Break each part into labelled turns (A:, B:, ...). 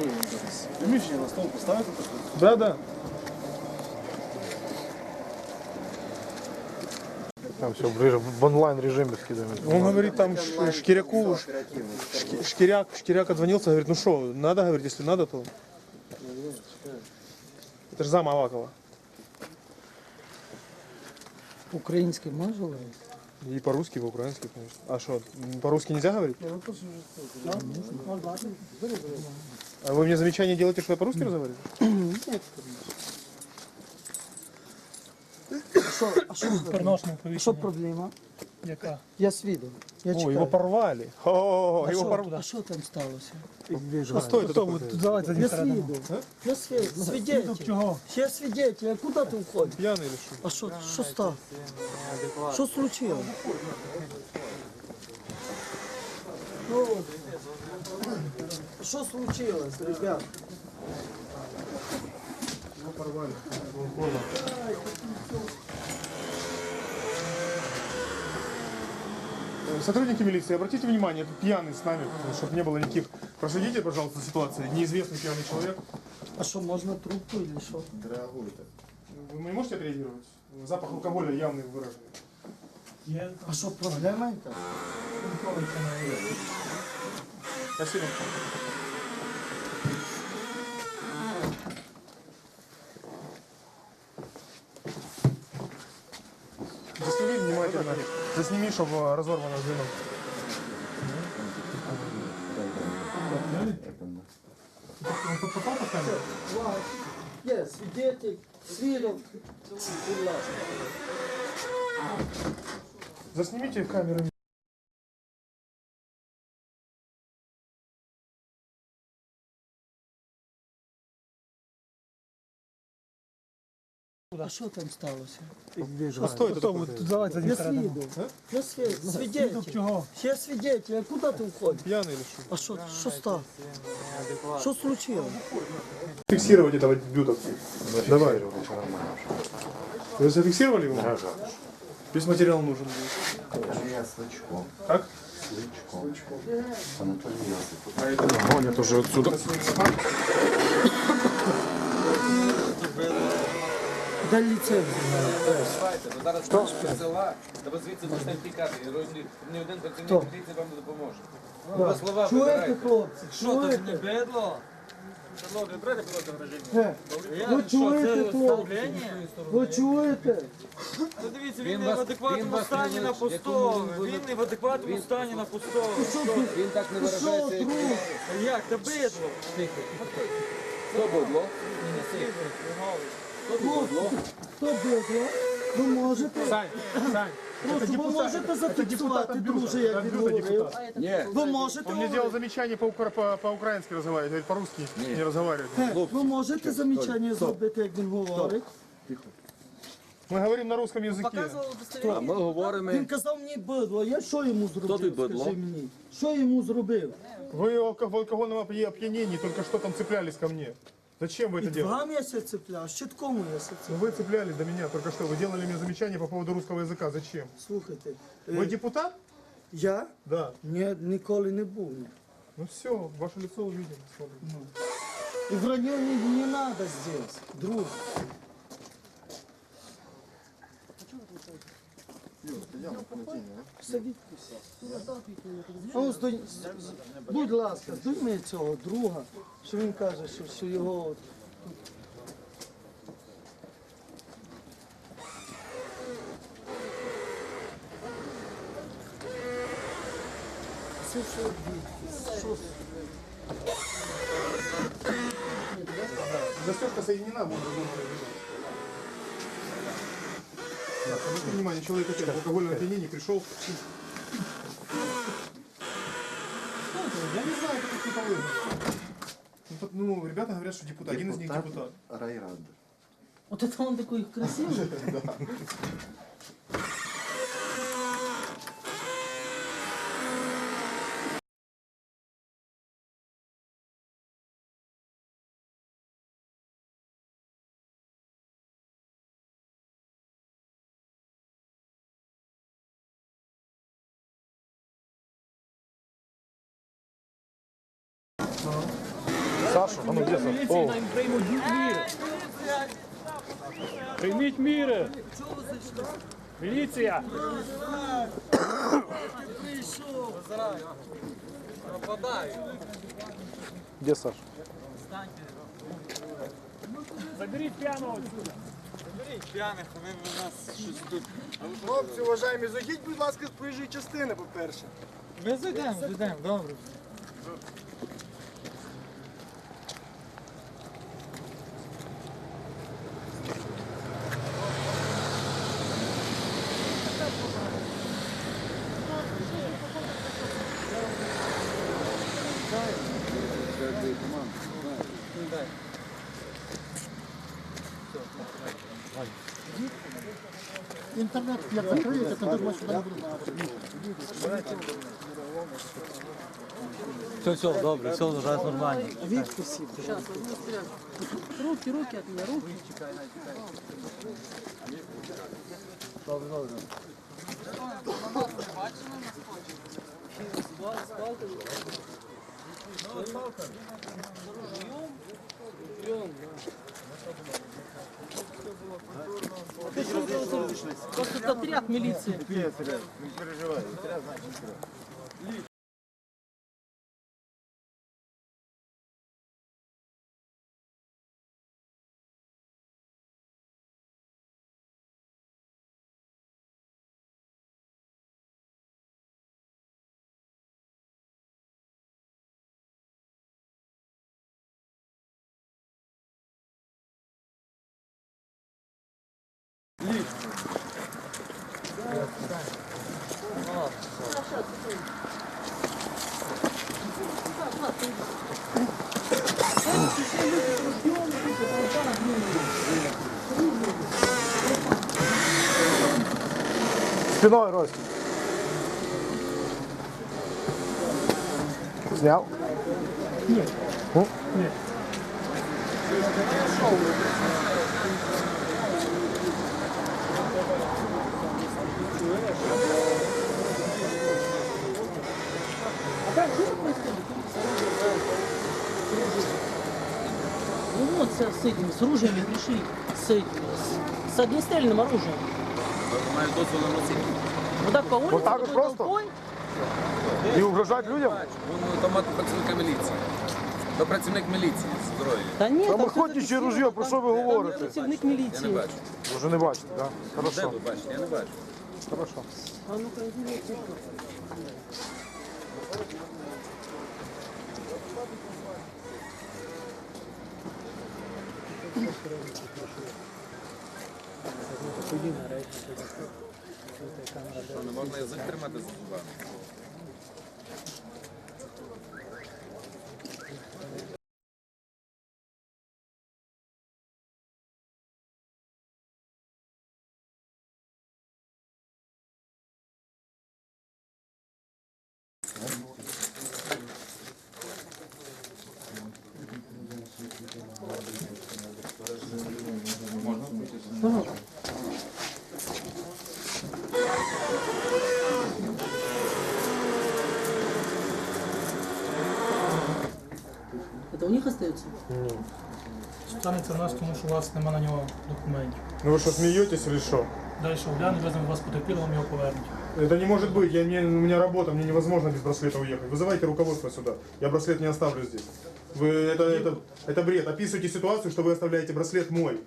A: що ви зараз? Приміщення на стол поставите?
B: Да, да.
C: Там все ближе, в онлайн режиме скидываем.
B: Он говорит, там Ш- Шкиряку, Шки- Шкиряк, Шкиряк отзвонился, говорит, ну что, надо, говорит, если надо, то... Это же зам Авакова.
D: Український може говорити?
B: И по-русски, и по-украински, конечно. А что, по-русски нельзя говорить? А вы мне замечание делаете, что я по-русски разговариваю?
D: Що, а що,
E: Переносне
D: а що
E: повітря.
D: проблема?
E: Яка?
D: Я свідок. Я
B: О,
D: чекаю.
B: его порвали. О,
D: а,
B: его
D: що,
B: порвали.
D: а що там сталося?
B: А что это такое?
E: Тут давайте
D: Я
E: за ним
D: свідок. Я свідок. Свідетель.
E: Чого?
D: Я свідетель. А куди ти входиш?
B: Пьяный или что?
D: А що, що стало? Що случилось? Ну, що случилось, ребят?
B: Э, Сотрудники милиции, обратите внимание, тут пьяный с нами, чтобы не было никаких... Проследите, пожалуйста, ситуацию. Неизвестный пьяный человек.
D: А що, можна трубку или що?
A: Реагуйте.
B: Вы не можете отреагировать? Запах алкоголя явный выраженный.
D: А що, проблема яка?
B: Спасибо. Засними внимательно. Засними, чтобы разорвано звено. Yes, дети, свидетель, Заснимите
D: камеры. свідетель, свідок. Будь ласка.
B: Заснимите камеру.
D: А що там сталося?
B: А что это
E: Тому
B: такое?
E: тут давайте за ним
D: Я
E: передамо.
D: свідок. Я свідок.
E: Свідок
D: Свідетель.
E: чого?
D: Я свідетель. А куди ти входиш?
B: Пьяный или что?
D: А що, що стало? Що случилось?
B: Фиксировать этого дюдовца. Давай. Вы зафиксировали его? Да, Весь материал нужен будет.
A: Я Сличко.
B: Как?
A: Сличко. Анатолій Йосип.
C: Гонят уже отсюда.
D: Дай ліцензію.
F: Зараз що? села, та ви звідси можете втікати. Ні один працівник
D: Хто?
F: поліції вам не допоможе. Ви слова
D: Чуєте,
F: вибирайте.
D: хлопці?
F: Що тут не
D: Чуєте?
F: бидло?
D: Е, Ви чуєте, хлопці? Ви чуєте?
G: Ну дивіться,
F: Він
G: він не
F: вас-
G: в
F: він
G: адекватному
F: вас
G: стані на.
F: Якому він
G: Він не в адекватному стані на посто.
F: Він так не
D: що,
F: виражається, як
D: друг?
G: Як? Та бидло.
F: Хто бидло?
D: Хто бидло? Ви можете?
B: Сань, Сань.
D: Просто ви можете зафіксувати, друже, як він говорив?
F: Ні.
D: Ви можете
B: Он мне делал замечание по- по- по-украински разговаривать, говорит, по-русски не разговаривать.
D: Е, Ви можете замічання зробити, як він говорить?
B: Мы говорим на русском языке.
F: А ми говоримо.
D: Він казав мені бидло, я що йому зробив?
F: тут бидло?
D: Скажи мені. Що йому зробив?
B: Вы алко- в алкогольном опья- опьянении только что там цеплялись ко мне. Зачем вы это
D: І
B: делали?
D: вам я ся цепляв, щитком я ся
B: Ну,
D: цепляв.
B: Вы цеплялись до меня только что. Вы делали мне замечание по поводу русского языка. Зачем?
D: Слухайте, е,
B: Вы депутат?
D: я
B: Да.
D: ні, ніколи не був. ні.
B: Ну все, ваше лицо увидим. смотрим.
D: И в районе не надо здесь, друг. Садіть. А ось Будь ласка, дуйми цього друга, що він каже, що, що його. от- Це що дітки? Що
B: Застежка соединена, можно Так, обратите внимание, человек опять в алкогольном опьянении пришел. Я не знаю, как это положено. Ну, Ну, ребята говорят, что депутат. Один из них депутат.
A: Райради.
D: Вот это он такой красивый.
C: Сашу, а ну где Саша?
E: приймуть міри. Прийміть міри. Міліція.
C: Где Саша?
E: Заберіть п'яного отсюда.
G: П'яних, вони в нас щось тут.
B: Хлопці, уважаємо, зайдіть, будь ласка, з проїжджої частини, по-перше.
G: Ми зайдемо, зайдемо, добре.
H: Інтернет як закриєте, тоді ми сюди не будемо.
G: Все, все, добре, все, вже нормально.
H: Руки, руки от мене, руки. Просто отряд милиции.
C: Спиной, Ростик. Снял?
E: Нет.
C: Ну?
E: Нет.
H: Ну вот с, с этим, с ружьями пришли, с этим, с, с огнестрельным оружием.
F: Маю дозвіл на носити.
H: Вот так по улице,
C: Вот так вот
H: такой
C: просто?
H: толпой.
C: И угрожать людям?
F: Вон автомат працівника міліції. То працівник міліції зброї.
H: Да нет,
C: Там
H: там
C: охотничье ружье, про що ви говорите?
H: працівник
F: Я не
H: міліції.
F: бачу.
C: Ви вже не бачите, так?
F: Де
C: Хорошо,
F: ви бачите? Я не бачу.
C: хорошо.
H: А ну-ка, иди, иди.
F: Можна язик тримати за зубами?
H: у них остается?
E: Станеться в нас, тому що у вас нема на нього документів.
B: Ну вы что, смеетесь или что?
E: Далі оглянуть, веземо вас потерпіли, вам його повернуть.
B: Это не может быть, я, мне, у меня работа, мне невозможно без браслета уехать. Вызывайте руководство сюда, я браслет не оставлю здесь. Вы, это, это, это бред, описывайте ситуацию, что вы оставляете браслет мой.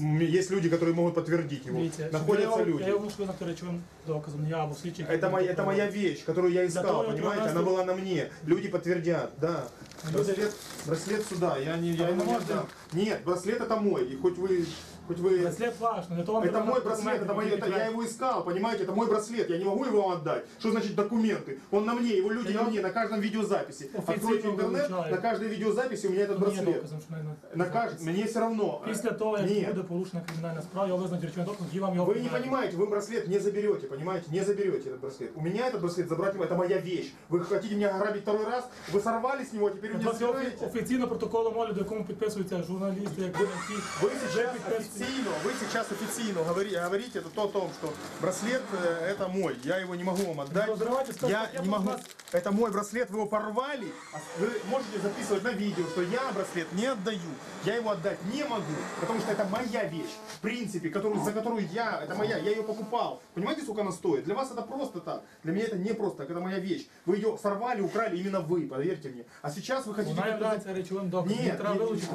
B: М, Есть люди, которые могут подтвердить его.
E: Дивіться, щоб я
B: Находятся
E: його-
B: люди.
E: Я його можу визнати речовим доказом, не я або слідчий.
B: Это моя, это моя вещь, которую я искал,
E: того,
B: понимаете?
E: что
B: Она
E: у нас
B: была на мне. Люди подтвердят, да.
E: Люди-
B: Браслет, браслет сюда, я не, я
E: А вы
B: ему не
E: можете-
B: отдам. Нет, браслет это мой, и хоть вы, хоть вы...
E: Браслет ваш, но для того вам
B: Это
E: треба
B: мой
E: документи,
B: браслет, это, мой,
E: які
B: это я
E: підтверджують.
B: его искал, понимаете, это мой браслет, я не могу его вам отдать. Что значит документы? Он на мне, его люди
E: Я
B: на мне, на каждом видеозаписи.
E: официально
B: Откройте интернет,
E: вручаю.
B: на каждой видеозаписи у меня этот
E: Мені є
B: браслет.
E: доказом, що не
B: На кажд... Мне все равно.
E: Після того, як
B: Нет.
E: буде порушена кримінальна справа, його визнають речовим доказом, і вам його
B: Вы не
E: повернуть.
B: понимаете, вы браслет не заберете, понимаете? Не заберете этот браслет. У меня этот браслет забрать, это моя вещь. Вы хотите меня ограбить второй раз? Вы сорвали с него, а теперь у
E: У
B: меня
E: вас є
B: забираете?
E: офіційно протоколом огляду, якому підписуються журналісти, як ви, які
B: Вы
E: вже
B: сейчас
E: підписуються.
B: официально, вы сейчас официально говори- говорите это то о том, что браслет э, это мой, я его не могу вам отдать.
E: разрывайте, скажите,
B: Я
E: пакет
B: не
E: у
B: могу.
E: вас-
B: Это мой браслет, вы его порвали. а Вы можете записывать на видео, что я браслет не отдаю. Я его отдать не могу, потому что это моя вещь, в принципе, которую, за которую я, это моя, я ее покупал. Понимаете, сколько она стоит? Для вас это просто так. Для меня это не просто так, это моя вещь. Вы ее сорвали, украли именно вы, поверьте мне. А сейчас вы хотите...
E: Вона
B: доказать-
E: є речовим доказом.
B: Ні,
E: Її треба
B: ні,
E: вилучити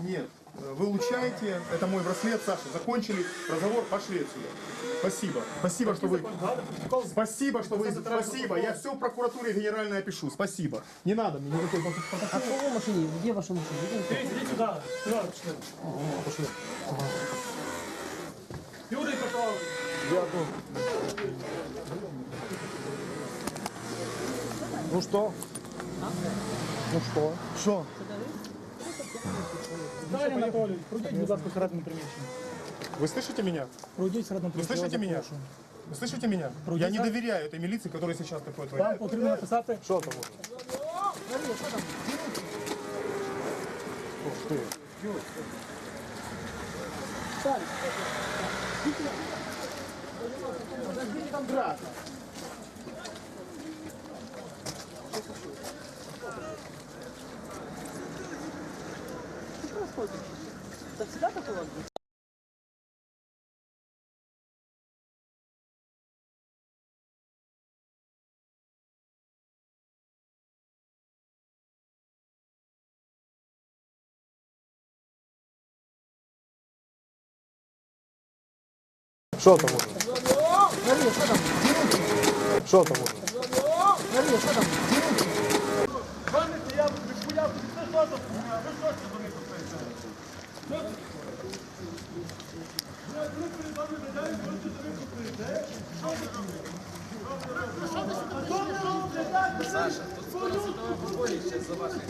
B: ні.
E: для того, щоб
B: Нет, вы улучшаете, это мой браслет, Саша, закончили разговор, пошли отсюда. Спасибо, спасибо, что вы... Спасибо, что вы... Спасибо, я все в прокуратуре генеральной опишу, спасибо. Не надо мне никакой протокол.
H: А що в машині? Де ваша машина? Де?
E: Ідіть сюди, сюди пішли. Юрій Петрович,
C: Ну що? Ну що? Що?
E: Віталій Анатолійович, пройдіть, будь ласка, всередину приміщення.
B: Вы слышите меня?
E: Пройдіть всередину
B: Вы
E: приміщення.
B: слышите
E: я вас
B: меня?
E: запрошую.
B: Вы слышите меня? Я не доверяю этой милиции, которая сейчас такое
E: Вам
B: творит.
E: потрібно написати,
C: Що там? Ух Ти.
H: Так всегда так у вас? будет?
C: Що там? Що там?
F: Саша, тут скоро судове побої за ваших.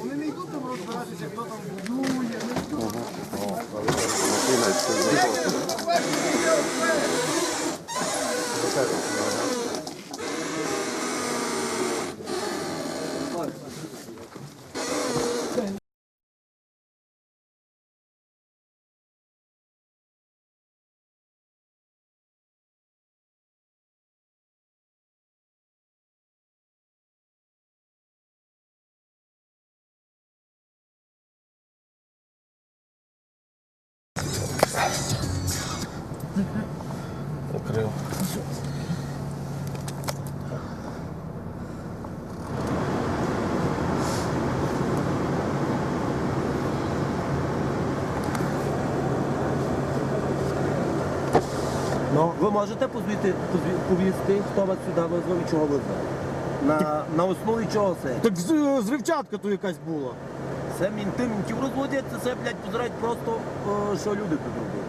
F: Вони не йдуть там розбиратися, хто там воює, не йдуть.
I: Ну, ви можете позвіти, позві- повісти, хто вас сюди визвав і чого визвав? На, на основі чого це?
C: Так з- зривчатка тут якась була.
I: Це мінти, мінтів розводять, це, блядь, позирають просто, е, що люди тут роблять.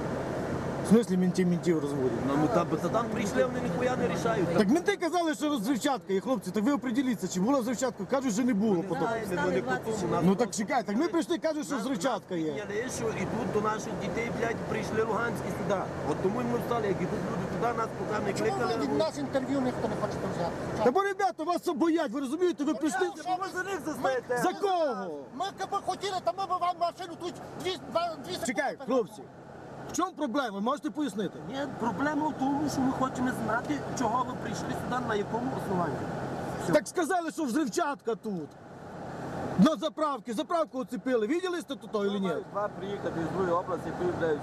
C: В смислі мінтів мінтів розводять.
I: Ну, там, та там прийшли, вони ніхуя не рішають.
C: Так менти казали, що зривчатка є, хлопці, так ви оприділіться, чи була зривчатка, кажуть, що не було потім.
I: Вони потім нас
C: Ну так чекай, так ми прийшли, кажуть, що зривчатка є.
I: що і тут до наших дітей, блядь, прийшли луганські сюди. От тому і ми встали, як ідуть люди туди, нас поки не кликали.
D: Від нас інтерв'ю ніхто не хоче взяти.
C: Та бо ребята, вас це боять, ви розумієте, ви прийшли.
I: Що ви за них застаєте?
C: За кого?
D: Ми би хотіли, то ми б вам машину тут дві, два, дві
C: Чекай, хлопці. В чому проблема? Можете пояснити?
I: Ні, проблема в тому, що ми хочемо знати, чого ви прийшли сюди, на якому основанні.
C: Так сказали, що взривчатка тут. На заправки, заправку оцепили. Виділи сте тут то, чи ні?
I: Два приїхати з другої області, ти,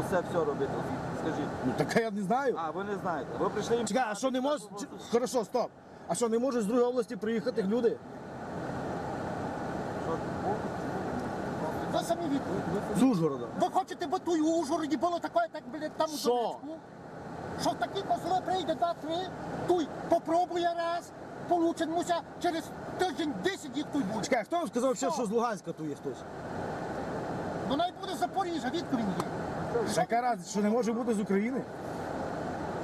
I: усе все робити. Скажіть.
C: Ну так я не знаю.
I: А, ви не знаєте. Ви прийшли їм.
C: Чекай, а що не може? Хорошо, стоп. А що не можуть з другої області приїхати люди?
D: Ви самі відповідь.
C: З Ужгорода.
D: Ви хочете, бо тут у Ужгороді було таке, як блядь, там у
C: Що?
D: Донецьку? Що такі козли прийде два-три, туй попробує раз, получимося через тиждень 10 їх тут буде.
C: Чекай, хто вам сказав, ще, що з Луганська тут є хтось?
D: Вона й буде з Запоріжжя, відповідь є.
C: Яка раз, що не може бути з України?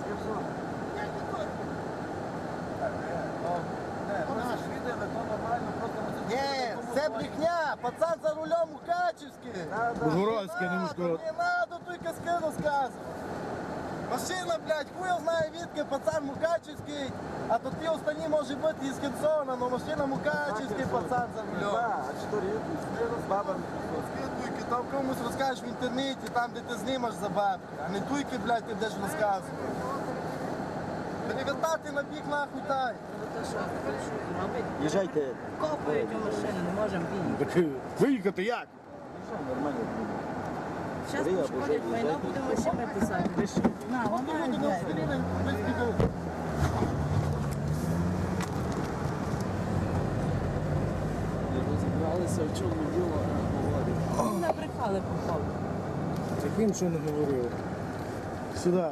I: Ні, це брехня, пацан за рулем Мукачівський.
C: Ужгородський, не Ужгород.
I: Не надо тільки ски розказувати. Машина, блядь, хуй знає відки, пацан Мукачівський, а то ті останні може бути із Херсона, но машина Мукачівський пацан за рулем.
J: А що з бабами?
I: Скидуйки, там комусь розкажеш в інтернеті, там де ти знімаш за бабки, а не туйки, блядь, ти будеш розказувати. Перевертати на бік нахуй тай.
H: Те,
K: Їжджайте.
H: копають у машину, не можемо бігти.
C: Так виїхати як?
H: Зараз пошкодять майно, будемо ще писати. Ви що? На,
I: без біди.
L: Розібралися, в чому діло, говорить.
H: Набрехали походу.
C: Таким що не говорили. Сюди.